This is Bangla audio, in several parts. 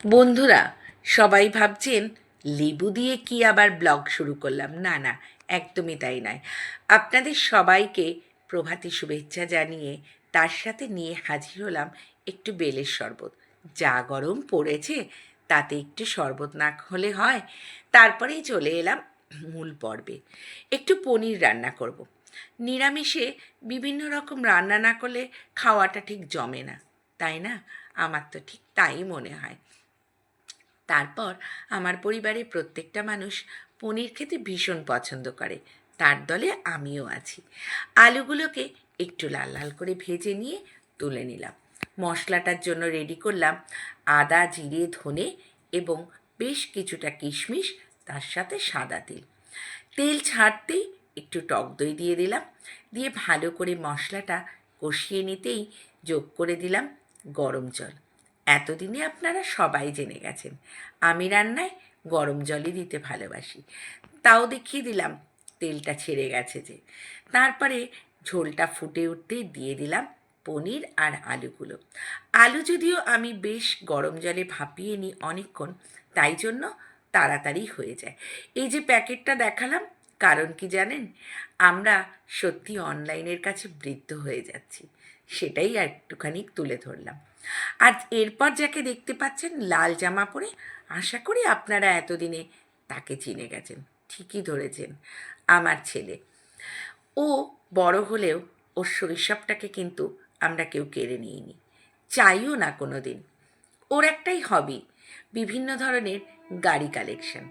বন্ধুরা, সবাই ভাবছেন, লেবু দিয়ে কি আবার ব্লগ শুরু করলাম? না না, একদমই তাই নয়। আপনাদের সবাইকে প্রভাতী শুভেচ্ছা জানিয়ে তার সাথে নিয়ে হাজির হলাম একটু বেলের শরবত। যা গরম পড়েছে, তাতে একটু শরবত না হলে হয়। তারপরেই চলে এলাম মূল পর্বে। একটু পনির রান্না করব। নিরামিষে বিভিন্ন রকম রান্না না করলে খাওয়াটা ঠিক জমে না, তাই না? আমার তো ঠিক তাই মনে হয়। তারপর আমার পরিবারের প্রত্যেকটা মানুষ পনির খেতে ভীষণ পছন্দ করে। তার দলে আমিও আছি। আলুগুলোকে একটু লাল লাল করে ভেজে নিয়ে তুলে নিলাম। মশলাটার জন্য রেডি করলাম আদা, জিরে, ধনে এবং বেশ কিছুটা কিশমিশ, তার সাথে সাদা তেল। তেল ছাড়তেই একটু টক দই দিয়ে দিলাম। দিয়ে ভালো করে মশলাটা কষিয়ে নিতেই যোগ করে দিলাম গরম জল। এতদিনে আপনারা সবাই জেনে গেছেন। আমি রান্নায় গরম জলই দিতে ভালোবাসি। তাও দেখিয়ে দিলাম, তেলটা ছেড়ে গেছে যে। তারপরে ঝোলটা ফুটে উঠতেই দিয়ে দিলাম পনির আর আলুগুলো। আলু যদিও আমি বেশ গরম জলে ভাপিয়ে নিই অনেকক্ষণ, তাই জন্য তাড়াতাড়ি হয়ে যায়। এই যে প্যাকেটটা দেখালাম, কারণ কি জানেন? আমরা সত্যি অনলাইনের কাছে বৃদ্ধ হয়ে যাচ্ছি। সেটাই একটুখানি তুলে ধরলাম। আর এরপর যাকে দেখতে পাচ্ছেন লাল জামা পরে, আশা করি আপনারা এতদিনে তাকে চিনে গেছেন, ঠিকই ধরেছেন আমার ছেলে। ও বড় হলেও ওর শৈশবটাকে কিন্তু আমরা কেউ কেড়ে নিইনি, চাইও না কোনো দিন ওর একটাই হবি বিভিন্ন ধরনের গাড়ি কালেকশন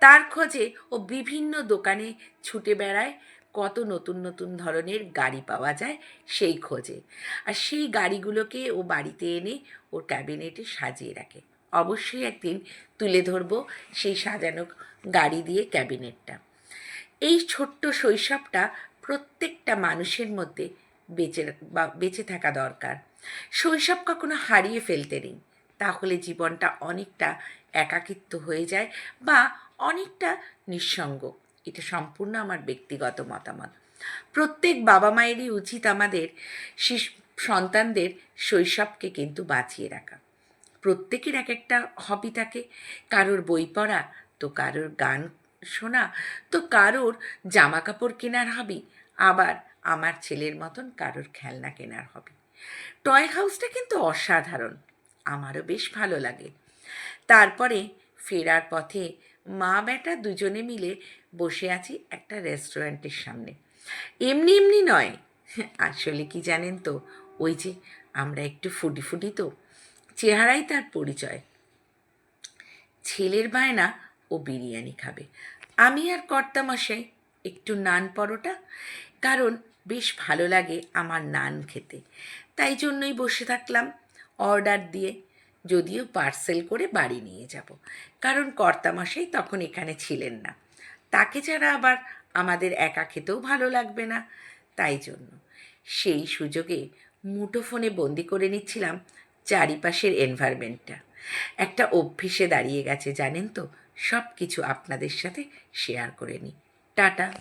তার খোঁজে ও বিভিন্ন দোকানে ছুটে বেড়ায় কত নতুন নতুন ধরনের গাড়ি পাওয়া যায় সেই খোঁজে। আর সেই গাড়িগুলোকে ও বাড়িতে এনে ওর ক্যাবিনেটে সাজিয়ে রাখে। অবশ্যই একদিন তুলে ধরবো সেই সাজানো গাড়ি দিয়ে ক্যাবিনেটটা। এই ছোট্ট শৈশবটা প্রত্যেকটা মানুষের মধ্যে বেঁচে বা, বেঁচে থাকা দরকার। শৈশব কখনো হারিয়ে ফেলতে নেই। তাহলে জীবনটা অনেকটা একাকিত্ব হয়ে যায় বা অনেকটা নিঃসঙ্গ। এটা সম্পূর্ণ আমার ব্যক্তিগত মতামত। প্রত্যেক বাবা মায়েরই উচিত আমাদের সন্তানদের শৈশবকে কিন্তু বাঁচিয়ে রাখা। প্রত্যেকের এক একটা হবি থাকে, কারোর বই পড়া, তো কারোর গান শোনা, তো কারোর জামা কাপড় কেনার হবি আবার আমার ছেলের মতন কারোর খেলনা কেনার হবি টয় হাউসটা কিন্তু অসাধারণ, আমারও বেশ ভালো লাগে। তারপরে ফেরার পথে মা বেটা দুজনে মিলে বসে আছি একটা রেস্টুরেন্টের সামনে। এমনি এমনি নয়, আসলে কি জানেন তো, ওই যে আমরা একটু ফুটি ফুটি তো, চেহারাই তার পরিচয়। ছেলের বায়না ও বিরিয়ানি খাবে। আমি আর কর্তামশাই একটু নান পরোটা, কারণ বেশ ভালো লাগে আমার নান খেতে। তাই জন্যই বসে থাকলাম, অর্ডার দিয়ে যদিও পার্সেল করে বাড়ি নিয়ে যাব। কারণ কর্তামশাই তখন এখানে ছিলেন না। তাকে ছাড়া আবার আমাদের একা খেতেও ভালো লাগবে না। তাই জন্য সেই সুযোগে মুঠোফোনে বন্দি করে নিচ্ছিলাম চারিপাশের এনভায়রনমেন্টটা। একটা অভ্যেসে দাঁড়িয়ে গেছে, জানেন তো? সব কিছু আপনাদের সাথে শেয়ার করে নিই। টাটা।